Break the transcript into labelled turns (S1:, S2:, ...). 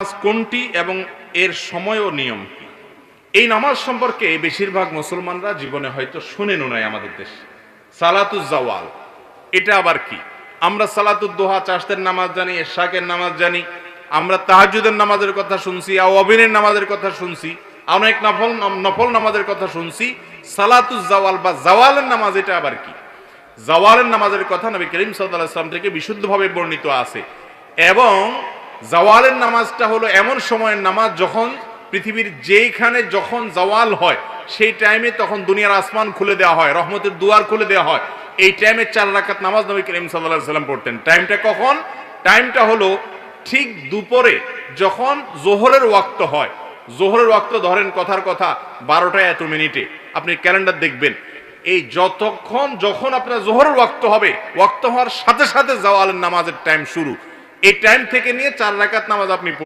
S1: নামাজ কোনটি এবং এর সময় ও নিয়ম কি? এই নামাজ সম্পর্কে বেশিরভাগ মুসলমানরা জীবনে হয়তো শুনেনও নাই আমাদের দেশে। সালাতুজ জাওয়াল, এটা আবার কি? আমরা সালাতুদ দোহা চাষদের নামাজ জানি, এশাকের নামাজ জানি, আমরা তাহাজুদের নামাজের কথা শুনছি আওয়াবিনের নামাজের কথা শুনছি, অনেক নফল নফল নামাজের কথা শুনছি, সালাতুজ জাওয়াল বা জাওয়ালের নামাজ এটা আবার কি? জাওয়ালের নামাজের কথা নবী করিম সাল্লাল্লাহু আলাইহি সাল্লাম থেকে বিশুদ্ধভাবে বর্ণিত আছে এবং জাওয়ালের নামাজটা হলো এমন সময়ের নামাজ যখন পৃথিবীর যেইখানে যখন জাওয়াল হয়, সেই টাইমে তখন দুনিয়ার আসমান খুলে দেওয়া হয়, রহমতের দুয়ার খুলে দেওয়া হয়। এই টাইমে চার রাকাত নামাজ নবী করিম আলাইহি সাল্লাম পড়তেন। টাইমটা কখন? টাইমটা হলো ঠিক দুপুরে যখন জোহরের ওয়াক্ত হয়। জোহরের ওয়াক্ত ধরেন কথার কথা বারোটা এত মিনিটে। আপনি ক্যালেন্ডার দেখবেন। এই যতক্ষণ যখন আপনার জোহরের ওয়াক্ত হবে, ওয়াক্ত হওয়ার সাথে সাথে জাওয়ালের নামাজের টাইম শুরু। এই টাইম থেকে নিয়ে চার রাকাত নামাজ আপনি